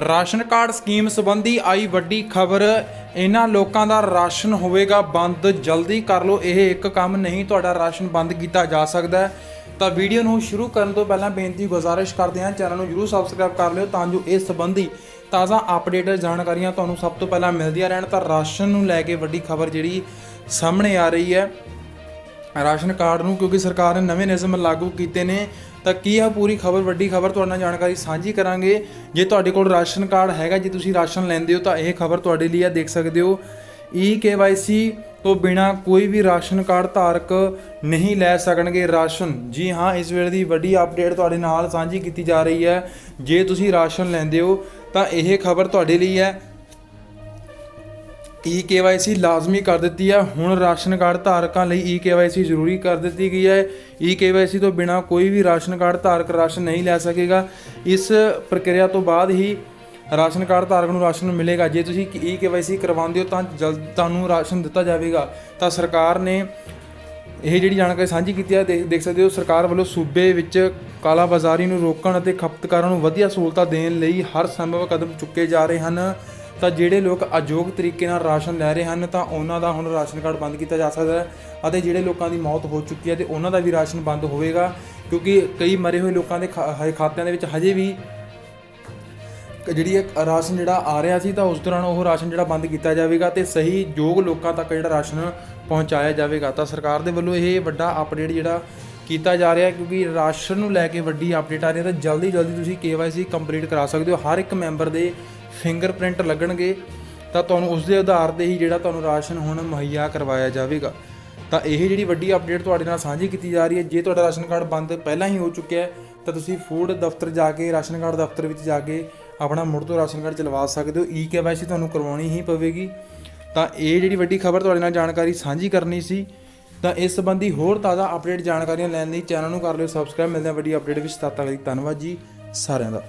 Ration card scheme ਸੰਬੰਧੀ ਆਈ ਵੱਡੀ ਖਬਰ, ਇਹਨਾਂ ਲੋਕਾਂ ਦਾ ਰਾਸ਼ਨ ਹੋਵੇਗਾ ਬੰਦ, ਜਲਦੀ ਕਰ ਲਓ, ਇਹ ਇੱਕ ਕੰਮ ਨਹੀਂ, ਤੁਹਾਡਾ ਰਾਸ਼ਨ ਬੰਦ ਕੀਤਾ ਜਾ ਸਕਦਾ ਤਾਂ ਵੀਡੀਓ ਨੂੰ ਸ਼ੁਰੂ ਕਰਨ ਤੋਂ ਪਹਿਲਾਂ ਬੇਨਤੀ, ਗੁਜ਼ਾਰਿਸ਼ ਕਰਦੇ ਹਾਂ, ਚੈਨਲ ਨੂੰ ਜਰੂਰ ਸਬਸਕ੍ਰਾਈਬ ਕਰ ਲਿਓ, ਤਾਂ ਜੋ ਇਸ ਸੰਬੰਧੀ ਤਾਜ਼ਾ ਅਪਡੇਟ ਜਾਣਕਾਰੀਆਂ ਤੁਹਾਨੂੰ ਸਭ ਤੋਂ ਪਹਿਲਾਂ ਮਿਲਦੀਆਂ ਰਹਿਣ। ਤਾਂ ਰਾਸ਼ਨ ਨੂੰ ਲੈ ਕੇ ਵੱਡੀ ਖਬਰ ਜਿਹੜੀ ਸਾਹਮਣੇ ਆ ਰਹੀ ਹੈ। ਰਾਸ਼ਨ ਕਾਰਡ ਨੂੰ, ਕਿਉਂਕਿ ਸਰਕਾਰ ਨੇ ਨਵੇਂ ਨਿਯਮ ਲਾਗੂ ਕੀਤੇ ਨੇ, ਤਾਂ ਕੀ ਆ ਪੂਰੀ ਖਬਰ, ਵੱਡੀ ਖਬਰ ਤੁਹਾਡੇ ਨਾਲ ਜਾਣਕਾਰੀ ਸਾਂਝੀ ਕਰਾਂਗੇ? ਜੇ ਤੁਹਾਡੇ ਕੋਲ ਰਾਸ਼ਨ ਕਾਰਡ ਹੈਗਾ, ਜੇ ਤੁਸੀਂ ਰਾਸ਼ਨ ਲੈਂਦੇ ਹੋ, ਤਾਂ ਇਹ ਖਬਰ ਤੁਹਾਡੇ ਲਈ ਆ, ਦੇਖ ਸਕਦੇ ਹੋ। ਈ ਕੇਵਾਈਸੀ ਤੋਂ ਬਿਨਾ ਕੋਈ ਵੀ ਰਾਸ਼ਨ ਕਾਰਡ ਧਾਰਕ ਨਹੀਂ ਲੈ ਸਕਣਗੇ ਰਾਸ਼ਨ। ਜੀ ਹਾਂ, ਇਸ ਵੇਲੇ ਦੀ ਵੱਡੀ ਅਪਡੇਟ ਤੁਹਾਡੇ ਨਾਲ ਸਾਂਝੀ ਕੀਤੀ ਜਾ ਰਹੀ ਹੈ। ਜੇ ਤੁਸੀਂ ਰਾਸ਼ਨ ਲੈਂਦੇ ਹੋ, ਤਾਂ ਇਹ ਖਬਰ ਤੁਹਾਡੇ ਲਈ ਹੈ। ਈ ਕੇਵਾਈਸੀ ਲਾਜ਼ਮੀ ਕਰ ਦਿੱਤੀ ਆ। ਹੁਣ ਰਾਸ਼ਨ ਕਾਰਡ ਧਾਰਕਾਂ ਲਈ ਈ ਕੇਵਾਈਸੀ ਜ਼ਰੂਰੀ ਕਰ ਦਿੱਤੀ ਗਈ ਹੈ ਈ ਕੇਵਾਈਸੀ ਤੋਂ ਬਿਨਾ ਕੋਈ ਵੀ ਰਾਸ਼ਨ ਕਾਰਡ ਧਾਰਕ ਰਾਸ਼ਨ ਨਹੀਂ ਲੈ ਸਕੇਗਾ। ਇਸ ਪ੍ਰਕਿਰਿਆ ਤੋਂ ਬਾਅਦ ਹੀ ਰਾਸ਼ਨ ਕਾਰਡ ਧਾਰਕ ਨੂੰ ਰਾਸ਼ਨ ਮਿਲੇਗਾ। ਜੇ ਤੁਸੀਂ ਈ ਕੇਵਾਈਸੀ ਕਰਵਾਉਂਦੇ ਹੋ ਤਾਂ ਜਲਦ ਤੁਹਾਨੂੰ ਰਾਸ਼ਨ ਦਿੱਤਾ ਜਾਵੇਗਾ। ਤਾਂ ਸਰਕਾਰ ਨੇ ਇਹ ਜਿਹੜੀ ਜਾਣਕਾਰੀ ਸਾਂਝੀ ਕੀਤੀ ਹੈ ਦੇਖ ਦੇਖ ਸਕਦੇ ਹੋ, ਸਰਕਾਰ ਵੱਲੋਂ ਸੂਬੇ ਵਿੱਚ ਕਾਲਾ ਬਾਜ਼ਾਰੀ ਨੂੰ ਰੋਕਣ ਅਤੇ ਖਪਤਕਾਰਾਂ ਨੂੰ ਵਧੀਆ ਸਹੂਲਤਾਂ ਦੇਣ ਲਈ ਹਰ ਸੰਭਵ ਕਦਮ ਚੁੱਕੇ ਜਾ ਰਹੇ ਹਨ। ਤਾਂ ਜਿਹੜੇ ਲੋਕ ਅਯੋਗ ਤਰੀਕੇ ਨਾਲ ਰਾਸ਼ਨ ਲੈ ਰਹੇ ਹਨ, ਤਾਂ ਉਹਨਾਂ ਦਾ ਹੁਣ ਰਾਸ਼ਨ ਕਾਰਡ ਬੰਦ ਕੀਤਾ ਜਾ ਸਕਦਾ ਹੈ ਅਤੇ ਜਿਹੜੇ ਲੋਕਾਂ ਦੀ ਮੌਤ ਹੋ ਚੁੱਕੀ ਹੈ ਤੇ ਉਹਨਾਂ ਦਾ ਵੀ ਰਾਸ਼ਨ ਬੰਦ ਹੋਵੇਗਾ, ਕਿਉਂਕਿ ਕਈ ਮਰੇ ਹੋਏ ਲੋਕਾਂ ਦੇ ਖਾ- ਹਜੇ ਖਾਤਿਆਂ ਦੇ ਵਿੱਚ ਹਜੇ ਵੀ ਜਿਹੜੀ ਇਹ ਰਾਸ਼ਨ ਜਿਹੜਾ ਆ ਰਿਹਾ ਸੀ, ਤਾਂ ਉਸ ਦੌਰਾਨ ਉਹ ਰਾਸ਼ਨ ਜਿਹੜਾ ਬੰਦ ਕੀਤਾ ਜਾਵੇਗਾ ਤੇ ਸਹੀ ਯੋਗ ਲੋਕਾਂ ਤੱਕ ਜਿਹੜਾ ਰਾਸ਼ਨ ਪਹੁੰਚਾਇਆ ਜਾਵੇਗਾ। ਤਾਂ ਸਰਕਾਰ ਦੇ ਵੱਲੋਂ ਇਹ ਵੱਡਾ ਅਪਡੇਟ ਜਿਹੜਾ ਕੀਤਾ ਜਾ ਰਿਹਾ ਕਿਉਂਕਿ ਰਾਸ਼ਨ ਨੂੰ ਲੈ ਕੇ ਵੱਡੀ ਅਪਡੇਟ ਆ ਰਹੀ ਹੈ, ਤਾਂ ਜਲਦੀ ਜਲਦੀ ਤੁਸੀਂ KYC ਕੰਪਲੀਟ ਕਰਾ ਸਕਦੇ ਹੋ। ਹਰ ਇੱਕ ਮੈਂਬਰ ਦੇ ਫਿੰਗਰਪ੍ਰਿੰਟ ਲੱਗਣਗੇ, ਤਾਂ ਤੁਹਾਨੂੰ ਉਸ ਦੇ ਆਧਾਰ ਤੇ ਹੀ ਜਿਹੜਾ ਤੁਹਾਨੂੰ ਰਾਸ਼ਨ ਹੁਣ ਮੁਹੱਈਆ ਕਰਵਾਇਆ ਜਾਵੇਗਾ। ਤਾਂ ਇਹ ਜਿਹੜੀ ਵੱਡੀ ਅਪਡੇਟ ਤੁਹਾਡੇ ਨਾਲ ਸਾਂਝੀ ਕੀਤੀ ਜਾ ਰਹੀ ਹੈ, ਜੇ ਤੁਹਾਡਾ ਰਾਸ਼ਨ ਕਾਰਡ ਬੰਦ ਪਹਿਲਾਂ ਹੀ ਹੋ ਚੁੱਕਿਆ ਹੈ, ਤਾਂ ਤੁਸੀਂ ਫੂਡ ਦਫ਼ਤਰ ਜਾ ਕੇ, ਰਾਸ਼ਨ ਕਾਰਡ ਦਫ਼ਤਰ ਵਿੱਚ ਜਾ ਕੇ ਆਪਣਾ ਮੁੜ ਤੋਂ ਰਾਸ਼ਨ ਕਾਰਡ ਚਲਵਾ ਸਕਦੇ ਹੋ। ਈ ਕੇਵਾਈਸੀ ਤੁਹਾਨੂੰ ਕਰਵਾਉਣੀ ਹੀ ਪਵੇਗੀ। ਤਾਂ ਇਹ ਜਿਹੜੀ ਵੱਡੀ ਖਬਰ ਤੁਹਾਡੇ ਨਾਲ ਜਾਣਕਾਰੀ ਸਾਂਝੀ ਕਰਨੀ ਸੀ, ਤਾਂ ਇਸ ਸੰਬੰਧੀ ਹੋਰ ਤਾਜ਼ਾ ਅਪਡੇਟ ਜਾਣਕਾਰੀਆਂ ਲੈਣ ਲਈ ਚੈਨਲ ਨੂੰ ਕਰ ਲਿਓ ਸਬਸਕ੍ਰਾਈਬ ਮਿਲਦੇ ਹਾਂ ਵੱਡੀ ਅਪਡੇਟ ਵਿੱਚ। ਤਦ ਤੱਕ ਲਈ ਧੰਨਵਾਦ ਜੀ ਸਾਰਿਆਂ ਦਾ।